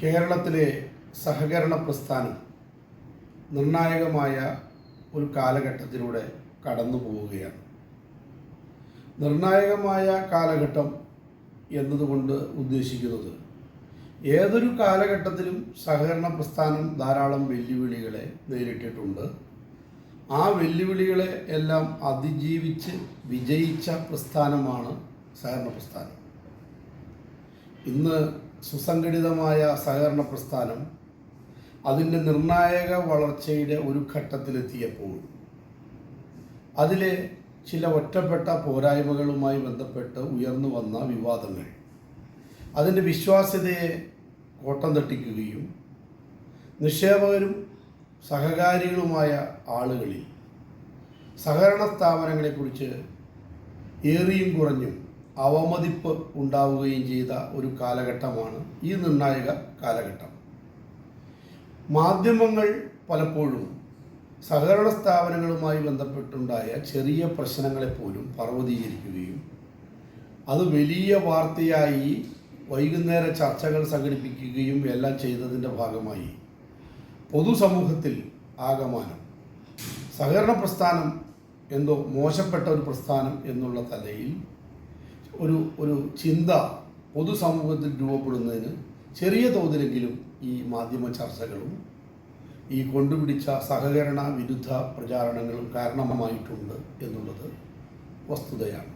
കേരളത്തിലെ സഹകരണ പ്രസ്ഥാനം നിർണായകമായ ഒരു കാലഘട്ടത്തിലൂടെ കടന്നു പോവുകയാണ്. നിർണായകമായ കാലഘട്ടം എന്നതുകൊണ്ട് ഉദ്ദേശിക്കുന്നത് ഏതൊരു കാലഘട്ടത്തിലും സഹകരണ പ്രസ്ഥാനം ധാരാളം വെല്ലുവിളികളെ നേരിട്ടിട്ടുണ്ട്. ആ വെല്ലുവിളികളെ എല്ലാം അതിജീവിച്ച് വിജയിച്ച പ്രസ്ഥാനമാണ് സഹകരണ പ്രസ്ഥാനം. ഇന്ന് സുസംഘടിതമായ സഹകരണ പ്രസ്ഥാനം അതിന്റെ നിർണായക വളർച്ചയുടെ ഒരു ഘട്ടത്തിലെത്തിയപ്പോൾ അതിലെ ചില ഒറ്റപ്പെട്ട പോരായ്മകളുമായി ബന്ധപ്പെട്ട് ഉയർന്നു വന്ന വിവാദങ്ങൾ അതിന്റെ വിശ്വാസ്യതയെ കോട്ടം തട്ടിക്കുകയും നിക്ഷേപകരും സഹകാരികളുമായ ആളുകളിൽ സഹകരണ സ്ഥാപനങ്ങളെക്കുറിച്ച് ഏറിയും കുറഞ്ഞും അവമതിപ്പ് ഉണ്ടാവുകയും ചെയ്ത ഒരു കാലഘട്ടമാണ് ഈ നിർണായക കാലഘട്ടം. മാധ്യമങ്ങൾ പലപ്പോഴും സഹകരണ സ്ഥാപനങ്ങളുമായി ബന്ധപ്പെട്ടുണ്ടായ ചെറിയ പ്രശ്നങ്ങളെപ്പോലും പർവതീകരിക്കുകയും അത് വലിയ വാർത്തയായി വൈകുന്നേര ചർച്ചകൾ സംഘടിപ്പിക്കുകയും എല്ലാം ചെയ്തതിന്റെ ഭാഗമായി പൊതുസമൂഹത്തിൽ ആകമാനം സഹകരണ പ്രസ്ഥാനം എന്തോ മോശപ്പെട്ട ഒരു പ്രസ്ഥാനം എന്നുള്ള തലയിൽ ഒരു ഒരു ചിന്ത പൊതുസമൂഹത്തിൽ രൂപപ്പെടുന്നതിന് ചെറിയ തോതിലെങ്കിലും ഈ മാധ്യമ ചർച്ചകളും ഈ കൊണ്ടുപിടിച്ച സഹകരണ വിരുദ്ധ പ്രചാരണങ്ങളും കാരണമായിട്ടുണ്ട് എന്നുള്ളത് വസ്തുതയാണ്.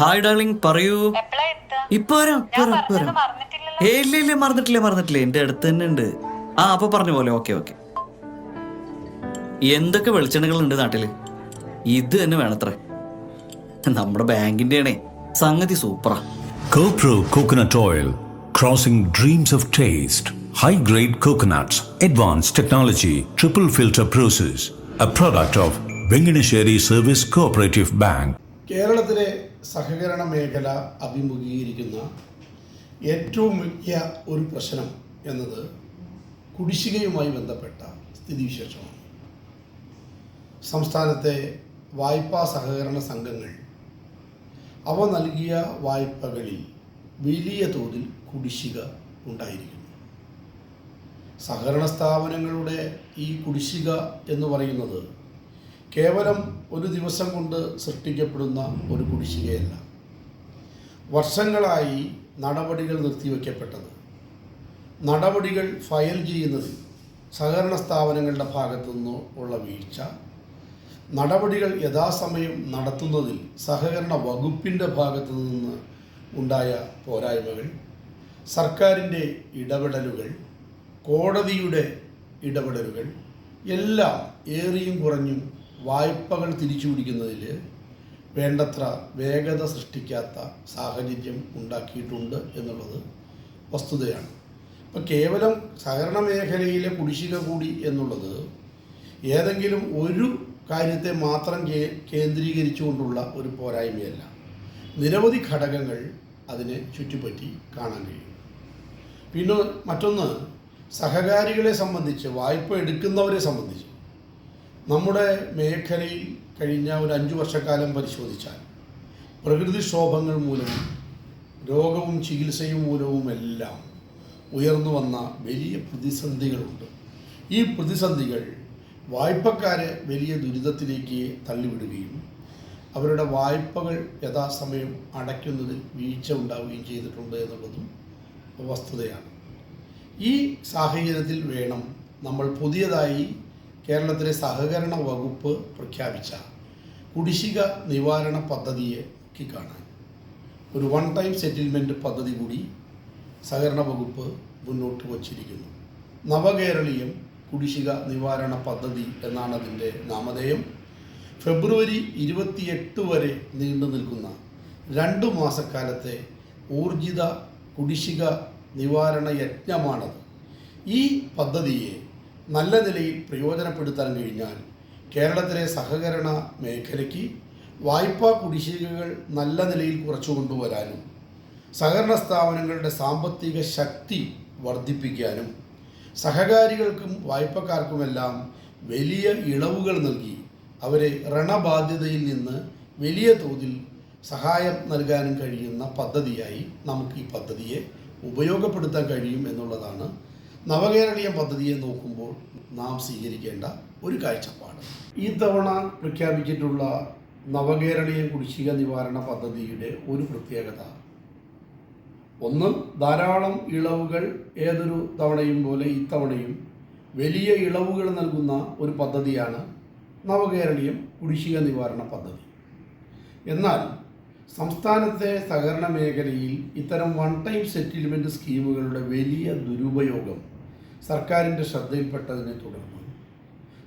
ഹായ് ഡാർലിംഗ് പറയൂ? ഇപ്പൊ ഇല്ല ഇല്ല മറന്നിട്ടില്ല മറന്നിട്ടില്ല. എന്റെ അടുത്ത് തന്നെ ഉണ്ട്. ആ അപ്പൊ പറഞ്ഞ പോലെ ഓക്കെ ഓക്കെ. എന്തൊക്കെ വെളിച്ചെണ്ണകൾ ഉണ്ട് നാട്ടിൽ? ഇത് തന്നെ വേണത്രേ. നമ്മുടെ ബാങ്കിന്റെ സംഗതി സൂപ്പറാ. കോപ്രോ coconut oil crossing dreams of taste high grade coconuts advance technology triple filter process a product of Venganassery service cooperative bank കേരളത്തിലെ സഹകരണ മേഖല അഭിമുഖീകരിക്കുന്ന ഏറ്റവും വലിയ ഒരു പ്രശ്നം എന്നത് കുടിശ്ശികയുമായി ബന്ധപ്പെട്ട സ്ഥിതിവിശേഷമാണ്. സംസ്ഥാനത്തെ വായ്പാ സഹകരണ സംഘങ്ങൾ. അവ നൽകിയ വായ്പകളിൽ വലിയ തോതിൽ കുടിശ്ശിക ഉണ്ടായിരിക്കുന്നു. സഹകരണ സ്ഥാപനങ്ങളുടെ ഈ കുടിശ്ശിക എന്ന് പറയുന്നത് കേവലം ഒരു ദിവസം കൊണ്ട് സൃഷ്ടിക്കപ്പെടുന്ന ഒരു കുടിശ്ശികയല്ല. വർഷങ്ങളായി നടപടികൾ നിർത്തിവെക്കപ്പെട്ടത്. നടപടികൾ ഫയൽ ചെയ്യുന്നതിൽ സഹകരണ സ്ഥാപനങ്ങളുടെ ഭാഗത്തു നിന്നോ ഉള്ള വീഴ്ച നടപടികൾ യഥാസമയം നടത്തുന്നതിൽ സഹകരണ വകുപ്പിന്റെ ഭാഗത്തു നിന്ന് ഉണ്ടായ പോരായ്മകൾ സർക്കാരിന്റെ ഇടപെടലുകൾ കോടതിയുടെ ഇടപെടലുകൾ എല്ലാം ഏറിയും കുറഞ്ഞും വായ്പകൾ തിരിച്ചു പിടിക്കുന്നതിൽ വേണ്ടത്ര വേഗത സൃഷ്ടിക്കാത്ത സാഹചര്യം ഉണ്ടാക്കിയിട്ടുണ്ട് എന്നുള്ളത് വസ്തുതയാണ്. ഇപ്പം കേവലം സഹകരണ മേഖലയിലെ കുടിശ്ശിക കൂടി എന്നുള്ളത് ഏതെങ്കിലും ഒരു കാര്യത്തെ മാത്രം കേന്ദ്രീകരിച്ചുകൊണ്ടുള്ള ഒരു പോരായ്മയല്ല. നിരവധി ഘടകങ്ങൾ അതിനെ ചുറ്റിപ്പറ്റി കാണാൻ കഴിയും. പിന്നെ മറ്റൊന്ന് സഹകാരികളെ സംബന്ധിച്ച് വായ്പ എടുക്കുന്നവരെ സംബന്ധിച്ച്. നമ്മുടെ മേഖലയിൽ കഴിഞ്ഞ ഒരു അഞ്ച് വർഷക്കാലം പരിശോധിച്ചാൽ പ്രകൃതിക്ഷോഭങ്ങൾ മൂലം രോഗവും ചികിത്സയും മൂലവുമെല്ലാം ഉയർന്നു വന്ന വലിയ പ്രതിസന്ധികളുണ്ട്. ഈ പ്രതിസന്ധികൾ വായ്പക്കാരെ വലിയ ദുരിതത്തിലേക്ക് തള്ളിവിടുകയും അവരുടെ വായ്പകൾ യഥാസമയം അടയ്ക്കുന്നതിൽ വീഴ്ച ഉണ്ടാവുകയും ചെയ്തിട്ടുണ്ട് എന്നുള്ളതും വസ്തുതയാണ്. ഈ സാഹചര്യത്തിൽ വേണം നമ്മൾ പുതിയതായി കേരളത്തിലെ സഹകരണ വകുപ്പ് പ്രഖ്യാപിച്ച കുടിശ്ശിക നിവാരണ പദ്ധതിയെ നോക്കിക്കാണാൻ ഒരു വൺ ടൈം സെറ്റിൽമെന്റ് പദ്ധതി കൂടി സഹകരണ വകുപ്പ് മുന്നോട്ട് വച്ചിരിക്കുന്നു. നവകേരളീയം കുടിശ്ശിക നിവാരണ പദ്ധതി എന്നാണ് അതിന്റെ നാമധേയം. ഫെബ്രുവരി ഇരുപത്തിയെട്ട് വരെ നീണ്ടു നിൽക്കുന്ന രണ്ടു മാസക്കാലത്തെ ഊർജിത കുടിശ്ശിക നിവാരണ യജ്ഞമാണത്. ഈ പദ്ധതിയെ നല്ല നിലയിൽ പ്രയോജനപ്പെടുത്താൻ കഴിഞ്ഞാൽ കേരളത്തിലെ സഹകരണ മേഖലയ്ക്ക് വായ്പാ കുടിശ്ശികകൾ നല്ല നിലയിൽ കുറച്ചു കൊണ്ടുവരാനും സഹകരണ സ്ഥാപനങ്ങളുടെ സാമ്പത്തിക ശക്തി വർദ്ധിപ്പിക്കാനും സഹകാരികൾക്കും വായ്പക്കാർക്കുമെല്ലാം വലിയ ഇളവുകൾ നൽകി. അവരെ ഋണബാധ്യതയിൽ നിന്ന് വലിയ തോതിൽ സഹായം നൽകാനും കഴിയുന്ന പദ്ധതിയായി നമുക്ക് ഈ പദ്ധതിയെ ഉപയോഗപ്പെടുത്താൻ കഴിയും എന്നുള്ളതാണ് നവകേരളീയ പദ്ധതിയെ നോക്കുമ്പോൾ നാം സ്വീകരിക്കേണ്ട ഒരു കാഴ്ചപ്പാട്. ഈ തവണ പ്രഖ്യാപിച്ചിട്ടുള്ള നവകേരളീയ കുടിശ്ശിക നിവാരണ പദ്ധതിയുടെ ഒരു പ്രത്യേകത ഒന്ന് ധാരാളം ഇളവുകൾ ഏതൊരു തവണയും പോലെ ഇത്തവണയും വലിയ ഇളവുകൾ നൽകുന്ന ഒരു പദ്ധതിയാണ് നവകേരളീയം കുടിശ്ശിക നിവാരണ പദ്ധതി. എന്നാൽ സംസ്ഥാനത്തെ സഹകരണ മേഖലയിൽ ഇത്തരം വൺ ടൈം സെറ്റിൽമെന്റ് സ്കീമുകളുടെ വലിയ ദുരുപയോഗം സർക്കാരിന്റെ ശ്രദ്ധയിൽപ്പെട്ടതിനെ തുടർന്ന്.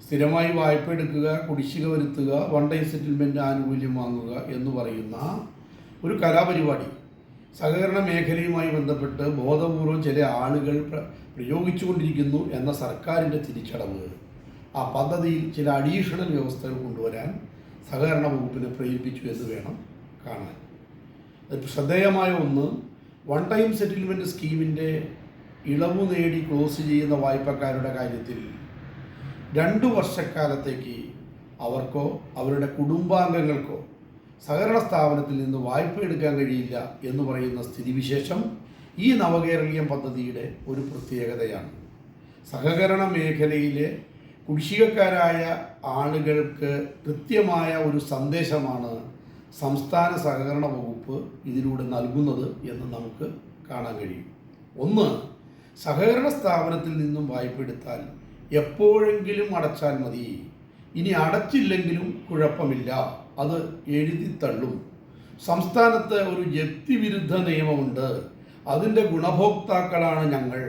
സ്ഥിരമായി വായ്പ എടുക്കുക കുടിശ്ശിക വരുത്തുക വൺ ടൈം സെറ്റിൽമെന്റ് ആനുകൂല്യം വാങ്ങുക എന്ന് പറയുന്ന ഒരു കലാപരിപാടി സഹകരണ മേഖലയുമായി ബന്ധപ്പെട്ട് ബോധപൂർവം ചില ആളുകൾ പ്രയോഗിച്ചുകൊണ്ടിരിക്കുന്നു എന്ന സർക്കാരിന്റെ തിരിച്ചടവ്. ആ പദ്ധതിയിൽ ചില അഡീഷണൽ വ്യവസ്ഥകൾ കൊണ്ടുവരാൻ സഹകരണ വകുപ്പിനെ പ്രേരിപ്പിച്ചു എന്ന് വേണം കാണാൻ. ശ്രദ്ധേയമായ ഒന്ന് വൺ ടൈം സെറ്റിൽമെന്റ് സ്കീമിന്റെ ഇളവ് നേടി ക്ലോസ് ചെയ്യുന്ന വായ്പക്കാരുടെ കാര്യത്തിൽ രണ്ടു വർഷക്കാലത്തേക്ക് അവർക്കോ അവരുടെ കുടുംബാംഗങ്ങൾക്കോ സഹകരണ സ്ഥാപനത്തിൽ നിന്ന് വായ്പ എടുക്കാൻ കഴിയില്ല എന്ന് പറയുന്ന സ്ഥിതിവിശേഷം ഈ നവകേരളീയം പദ്ധതിയുടെ ഒരു പ്രത്യേകതയാണ്. സഹകരണ മേഖലയിലെ കുടിശ്ശികക്കാരായ ആളുകൾക്ക് കൃത്യമായ ഒരു സന്ദേശമാണ് സംസ്ഥാന സഹകരണ വകുപ്പ് ഇതിലൂടെ നൽകുന്നത് എന്ന് നമുക്ക് കാണാൻ കഴിയും. ഒന്ന് സഹകരണ സ്ഥാപനത്തിൽ നിന്നും വായ്പ എടുത്താൽ എപ്പോഴെങ്കിലും അടച്ചാൽ മതി. ഇനി അടച്ചില്ലെങ്കിലും കുഴപ്പമില്ല. അത് എഴുതിത്തള്ളും സംസ്ഥാനത്ത് ഒരു ജപ്തി വിരുദ്ധ നിയമമുണ്ട്. അതിന്റെ ഗുണഭോക്താക്കളാണ് ഞങ്ങൾ.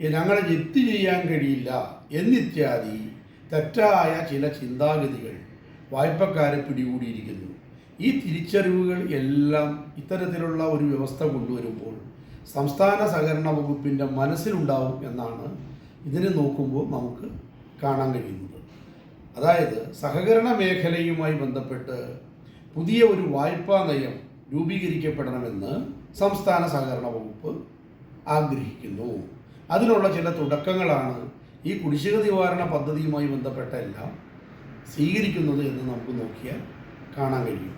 ഞങ്ങളെ ജപ്തി ചെയ്യാൻ കഴിയില്ല. എന്നിത്യാദി തെറ്റായ ചില ചിന്താഗതികൾ വായ്പക്കാരെ പിടികൂടിയിരിക്കുന്നു. ഈ തിരിച്ചറിവുകൾ എല്ലാം ഇത്തരത്തിലുള്ള ഒരു വ്യവസ്ഥ കൊണ്ടുവരുമ്പോൾ സംസ്ഥാന സഹകരണ വകുപ്പിന്റെ മനസ്സിലുണ്ടാവും എന്നാണ് ഇതിനെ നോക്കുമ്പോൾ നമുക്ക് കാണാൻ കഴിയുന്നത്. അതായത് സഹകരണ മേഖലയുമായി ബന്ധപ്പെട്ട് പുതിയ ഒരു വായ്പാ നയം രൂപീകരിക്കപ്പെടണമെന്ന് സംസ്ഥാന സഹകരണ വകുപ്പ് ആഗ്രഹിക്കുന്നു. അതിനുള്ള ചില തുടക്കങ്ങളാണ് ഈ കുടിശ്ശിക നിവാരണ പദ്ധതിയുമായി ബന്ധപ്പെട്ട എല്ലാം സ്വീകരിക്കുന്നത് എന്ന് നമുക്ക് നോക്കിയാൽ കാണാൻ കഴിയും.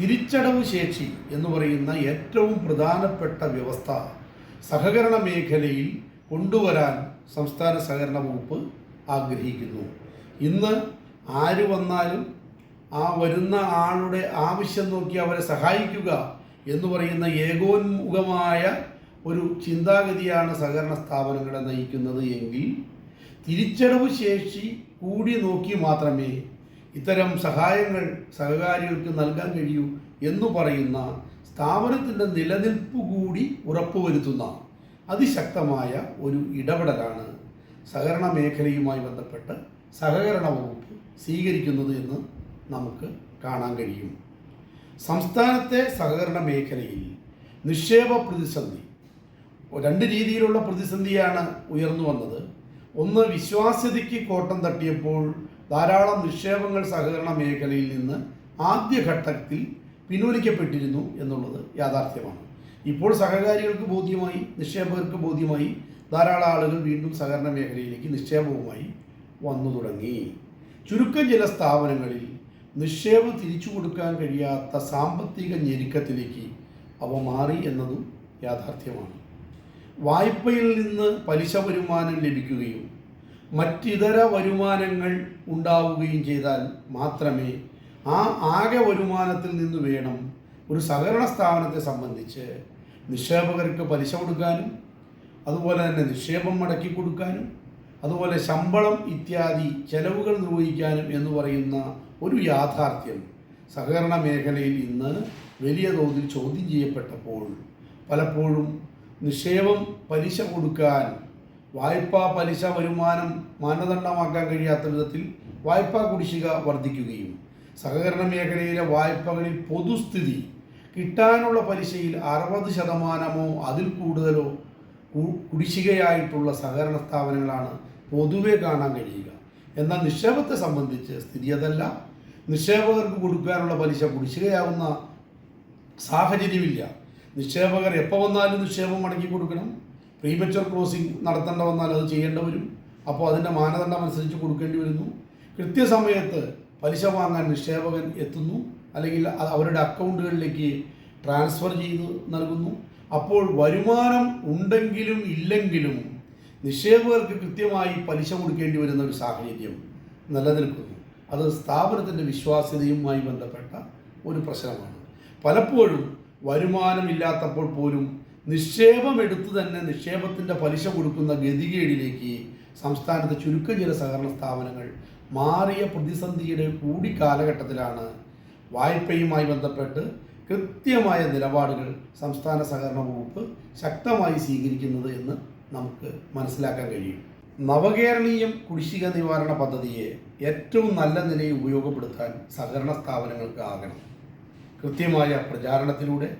തിരിച്ചടവ് ശേഷി എന്ന് പറയുന്ന ഏറ്റവും പ്രധാനപ്പെട്ട വ്യവസ്ഥ സഹകരണ മേഖലയിൽ കൊണ്ടുവരാൻ സംസ്ഥാന സഹകരണ വകുപ്പ് ആഗ്രഹിക്കുന്നു. ഇന്ന് ആര് വന്നാലും ആ വരുന്ന ആളുടെ ആവശ്യം നോക്കി അവരെ സഹായിക്കുക എന്ന് പറയുന്ന ഏകോന്മുഖമായ ഒരു ചിന്താഗതിയാണ് സഹകരണ സ്ഥാപനങ്ങളെ നയിക്കുന്നത് എങ്കിൽ തിരിച്ചടവ് ശേഷി കൂടി നോക്കി മാത്രമേ ഇത്തരം സഹായങ്ങൾ സഹകാരികൾക്ക് നൽകാൻ കഴിയൂ എന്ന് പറയുന്ന സ്ഥാപനത്തിന്റെ നിലനിൽപ്പ് കൂടി ഉറപ്പുവരുത്തുന്ന അതിശക്തമായ ഒരു ഇടപെടലാണ് സഹകരണ മേഖലയുമായി ബന്ധപ്പെട്ട് സഹകരണ വകുപ്പ് സ്വീകരിക്കുന്നത് എന്ന് നമുക്ക് കാണാൻ കഴിയും. സംസ്ഥാനത്തെ സഹകരണ മേഖലയിൽ നിക്ഷേപ പ്രതിസന്ധി. രണ്ട് രീതിയിലുള്ള പ്രതിസന്ധിയാണ് ഉയർന്നു വന്നത്. ഒന്ന് വിശ്വാസ്യതയ്ക്ക് കോട്ടം തട്ടിയപ്പോൾ ധാരാളം നിക്ഷേപങ്ങൾ സഹകരണ മേഖലയിൽ നിന്ന് ആദ്യഘട്ടത്തിൽ പിൻവലിക്കപ്പെട്ടിരുന്നു എന്നുള്ളത് യാഥാർത്ഥ്യമാണ്. ഇപ്പോൾ സഹകാരികൾക്ക് ബോധ്യമായി നിക്ഷേപകർക്ക് ബോധ്യമായി ധാരാളം ആളുകൾ വീണ്ടും സഹകരണ മേഖലയിലേക്ക് നിക്ഷേപവുമായി വന്നു തുടങ്ങി. ചുരുക്കം ചില സ്ഥാപനങ്ങളിൽ നിക്ഷേപം തിരിച്ചു കൊടുക്കാൻ കഴിയാത്ത സാമ്പത്തിക ഞെരുക്കത്തിലേക്ക് അവ മാറി എന്നതും യാഥാർത്ഥ്യമാണ്. വായ്പയിൽ നിന്ന് പലിശ വരുമാനം ലഭിക്കുകയും മറ്റിതര വരുമാനങ്ങൾ ഉണ്ടാവുകയും ചെയ്താൽ മാത്രമേ ആ ആകെ വരുമാനത്തിൽ നിന്ന് വേണം ഒരു സഹകരണ സ്ഥാപനത്തെ സംബന്ധിച്ച് നിക്ഷേപകർക്ക് പലിശ കൊടുക്കാനും അതുപോലെ തന്നെ നിക്ഷേപം മടക്കി കൊടുക്കാനും അതുപോലെ ശമ്പളം ഇത്യാദി ചെലവുകൾ നിർവഹിക്കാനും എന്ന് പറയുന്ന ഒരു യാഥാർത്ഥ്യം. സഹകരണ മേഖലയിൽ ഇന്ന് വലിയ തോതിൽ ചോദ്യം ചെയ്യപ്പെട്ടപ്പോൾ പലപ്പോഴും നിക്ഷേപം പലിശ കൊടുക്കാൻ വായ്പാ പലിശ വരുമാനം മാനദണ്ഡമാക്കാൻ കഴിയാത്ത വിധത്തിൽ വായ്പാ കുടിശ്ശിക വർദ്ധിക്കുകയും സഹകരണ മേഖലയിലെ വായ്പകളിൽ പൊതുസ്ഥിതി കിട്ടാനുള്ള പലിശയിൽ അറുപത് ശതമാനമോ അതിൽ കൂടുതലോ കുടിശ്ശികയായിട്ടുള്ള സഹകരണ സ്ഥാപനങ്ങളാണ് പൊതുവെ കാണാൻ കഴിയുക. എന്നാൽ നിക്ഷേപത്തെ സംബന്ധിച്ച് സ്ഥിതി അതല്ല. നിക്ഷേപകർക്ക് കൊടുക്കാനുള്ള പലിശ കുടിശ്ശികയാവുന്ന സാഹചര്യമില്ല. നിക്ഷേപകർ എപ്പോൾ വന്നാലും നിക്ഷേപം മടക്കി കൊടുക്കണം. പ്രീമെച്ചർ ക്ലോസിംഗ് നടത്തേണ്ട വന്നാൽ അത് ചെയ്യേണ്ടി വരും. അപ്പോൾ അതിന്റെ മാനദണ്ഡം അനുസരിച്ച് കൊടുക്കേണ്ടി വരുന്നു. കൃത്യസമയത്ത് പലിശ വാങ്ങാൻ നിക്ഷേപകൻ എത്തുന്നു. അല്ലെങ്കിൽ അവരുടെ അക്കൗണ്ടുകളിലേക്ക് ട്രാൻസ്ഫർ ചെയ്ത് നൽകുന്നു. അപ്പോൾ വരുമാനം ഉണ്ടെങ്കിലും ഇല്ലെങ്കിലും നിക്ഷേപകർക്ക് കൃത്യമായി പലിശ കൊടുക്കേണ്ടി വരുന്ന ഒരു സാഹചര്യം നിലനിൽക്കുന്നു. അത് സ്ഥാപനത്തിന്റെ വിശ്വാസ്യതയുമായി ബന്ധപ്പെട്ട ഒരു പ്രശ്നമാണ്. പലപ്പോഴും വരുമാനമില്ലാത്തപ്പോൾ പോലും നിക്ഷേപം എടുത്തു തന്നെ നിക്ഷേപത്തിന്റെ പലിശ കൊടുക്കുന്ന ഗതികേടിലേക്ക് സംസ്ഥാനത്തെ ചുരുക്കം ചില സഹകരണ സ്ഥാപനങ്ങൾ മാറിയ പ്രതിസന്ധിയുടെ കൂടി കാലഘട്ടത്തിലാണ് വായ്പയുമായി ബന്ധപ്പെട്ട് കൃത്യമായ നിലപാടുകൾ സംസ്ഥാന സഹകരണ വകുപ്പ് ശക്തമായി സ്വീകരിക്കുന്നത് എന്ന് നമുക്ക് മനസ്സിലാക്കാൻ കഴിയും. നവകേരളീയം കുടിശ്ശിക നിവാരണ പദ്ധതിയെ ഏറ്റവും നല്ല നിലയിൽ ഉപയോഗപ്പെടുത്താൻ സഹകരണ സ്ഥാപനങ്ങൾക്ക് ആകണം കൃത്യമായ പ്രചാരണത്തിലൂടെ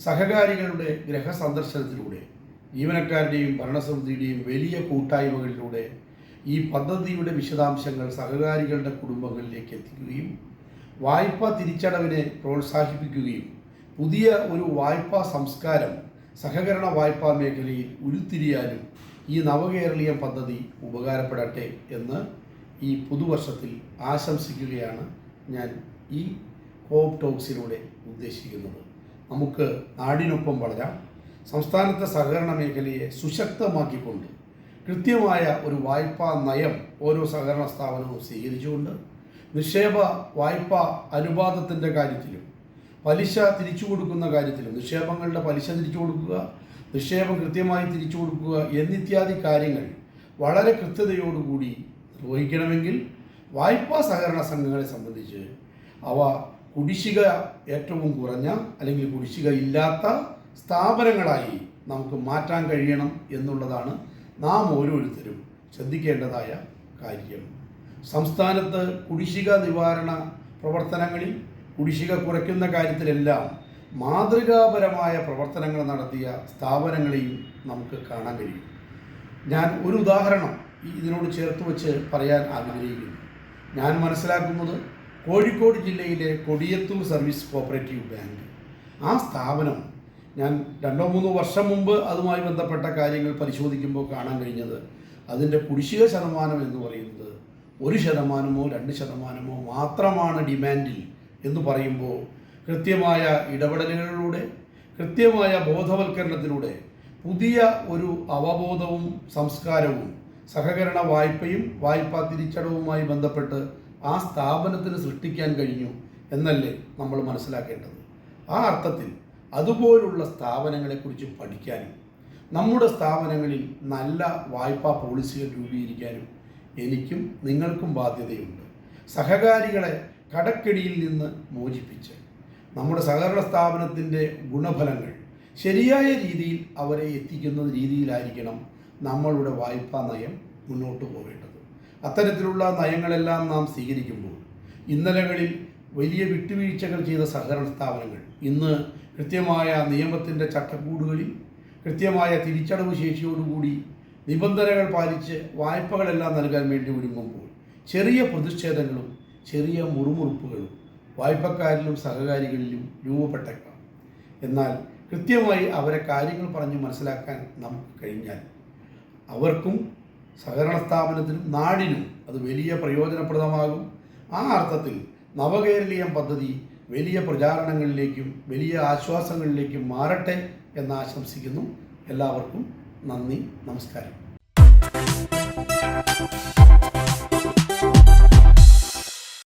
സഹകാരികളുടെ ഗ്രഹസന്ദർശനത്തിലൂടെ ജീവനക്കാരുടെയും ഭരണസമിതിയുടെയും വലിയ കൂട്ടായ്മകളിലൂടെ ഈ പദ്ധതിയുടെ വിശദാംശങ്ങൾ സഹകാരികളുടെ കുടുംബങ്ങളിലേക്ക് എത്തിക്കുകയും വായ്പ തിരിച്ചടവിനെ പ്രോത്സാഹിപ്പിക്കുകയും പുതിയ ഒരു വായ്പാ സംസ്കാരം സഹകരണ വായ്പാ മേഖലയിൽ ഉരുത്തിരിയാനും ഈ നവകേരളീയം പദ്ധതി ഉപകാരപ്പെടട്ടെ എന്ന് ഈ പുതുവർഷത്തിൽ ആശംസിക്കുകയാണ് ഞാൻ ഈ കോപ്പ് ടോക്സിലൂടെ ഉദ്ദേശിക്കുന്നത്. നമുക്ക് നാടിനൊപ്പം വളരാം. സംസ്ഥാനത്തെ സഹകരണ മേഖലയെ സുശക്തമാക്കിക്കൊണ്ട് കൃത്യമായ ഒരു വായ്പാ നയം ഓരോ സഹകരണ സ്ഥാപനവും സ്വീകരിച്ചുകൊണ്ട് നിക്ഷേപ വായ്പാ അനുപാതത്തിന്റെ കാര്യത്തിലും പലിശ തിരിച്ചു കൊടുക്കുന്ന കാര്യത്തിലും നിക്ഷേപങ്ങളുടെ പലിശ തിരിച്ചു കൊടുക്കുക നിക്ഷേപം കൃത്യമായി തിരിച്ചു കൊടുക്കുക എന്നിത്യാദി കാര്യങ്ങൾ വളരെ കൃത്യതയോടുകൂടി നിർവഹിക്കണമെങ്കിൽ വായ്പാ സഹകരണ സംഘങ്ങളെ സംബന്ധിച്ച് അവ കുടിശ്ശിക ഏറ്റവും കുറഞ്ഞ അല്ലെങ്കിൽ കുടിശ്ശിക ഇല്ലാത്ത സ്ഥാപനങ്ങളായി നമുക്ക് മാറ്റാൻ കഴിയണം എന്നുള്ളതാണ് നാം ഓരോരുത്തരും ശ്രദ്ധിക്കേണ്ടതായ കാര്യം. സംസ്ഥാനത്ത് കുടിശ്ശിക നിവാരണ പ്രവർത്തനങ്ങളിൽ കുടിശ്ശിക കുറയ്ക്കുന്ന കാര്യത്തിലെല്ലാം മാതൃകാപരമായ പ്രവർത്തനങ്ങൾ നടത്തിയ സ്ഥാപനങ്ങളെയും നമുക്ക് കാണാൻ കഴിയും. ഞാൻ ഒരു ഉദാഹരണം ഇതിനോട് ചേർത്ത് വെച്ച് പറയാൻ ആഗ്രഹിക്കുന്നു. ഞാൻ മനസ്സിലാക്കുന്നത് കോഴിക്കോട് ജില്ലയിലെ കൊടിയത്തൂർ സർവീസ് കോപ്പറേറ്റീവ് ബാങ്ക്. ആ സ്ഥാപനം ഞാൻ രണ്ടോ മൂന്നോ വർഷം മുമ്പ് അതുമായി ബന്ധപ്പെട്ട കാര്യങ്ങൾ പരിശോധിക്കുമ്പോൾ കാണാൻ കഴിഞ്ഞത് അതിന്റെ കുടിശ്ശിക ശതമാനം എന്ന് പറയുന്നത് ഒരു ശതമാനമോ രണ്ട് ശതമാനമോ മാത്രമാണ് ഡിമാൻഡിൽ. എന്ന് പറയുമ്പോൾ കൃത്യമായ ഇടപെടലുകളിലൂടെ കൃത്യമായ ബോധവൽക്കരണത്തിലൂടെ പുതിയ ഒരു അവബോധവും സംസ്കാരവും സഹകരണ വായ്പയും വായ്പാ തിരിച്ചടവുമായി ബന്ധപ്പെട്ട് ആ സ്ഥാപനത്തിന് സൃഷ്ടിക്കാൻ കഴിഞ്ഞു എന്നല്ലേ നമ്മൾ മനസ്സിലാക്കേണ്ടത്. ആ അർത്ഥത്തിൽ അതുപോലുള്ള സ്ഥാപനങ്ങളെക്കുറിച്ച് പഠിക്കാനും നമ്മുടെ സ്ഥാപനങ്ങളിൽ നല്ല വായ്പാ പോളിസികൾ രൂപീകരിക്കാനും എനിക്കും നിങ്ങൾക്കും ബാധ്യതയുണ്ട്. സഹകാരികളെ കടക്കെടിയിൽ നിന്ന് മോചിപ്പിച്ച് നമ്മുടെ സഹകരണ സ്ഥാപനത്തിന്റെ ഗുണഫലങ്ങൾ ശരിയായ രീതിയിൽ അവരെ എത്തിക്കുന്ന രീതിയിലായിരിക്കണം നമ്മളുടെ വായ്പാ നയം മുന്നോട്ട് പോകേണ്ടത്. അത്തരത്തിലുള്ള നയങ്ങളെല്ലാം നാം സ്വീകരിക്കുമ്പോൾ ഇന്നലകളിൽ വലിയ വിട്ടുവീഴ്ചകൾ ചെയ്ത സഹകരണ സ്ഥാപനങ്ങൾ ഇന്ന് കൃത്യമായ നിയമത്തിന്റെ ചട്ടക്കൂടുകളിൽ കൃത്യമായ തിരിച്ചടവ് ശേഷിയോടുകൂടി നിബന്ധനകൾ പാലിച്ച് വായ്പകളെല്ലാം നൽകാൻ വേണ്ടി ഒരുങ്ങുമ്പോൾ ചെറിയ പ്രതിഷേധങ്ങളും ചെറിയ മുറുമുറുപ്പുകളും വായ്പക്കാരിലും സഹകാരികളിലും രൂപപ്പെട്ടേക്കാം. എന്നാൽ കൃത്യമായി അവരെ കാര്യങ്ങൾ പറഞ്ഞ് മനസ്സിലാക്കാൻ നമുക്ക് കഴിഞ്ഞാൽ അവർക്കും സഹകരണ സ്ഥാപനത്തിനും നാടിനും അത് വലിയ പ്രയോജനപ്രദമാകും. ആ അർത്ഥത്തിൽ നവകേരളീയം പദ്ധതി വലിയ പ്രചാരണങ്ങളിലേക്കും വലിയ ആശ്വാസങ്ങളിലേക്കും മാറട്ടെ എന്ന് ആശംസിക്കുന്നു. എല്ലാവർക്കും നന്ദി നമസ്കാരം.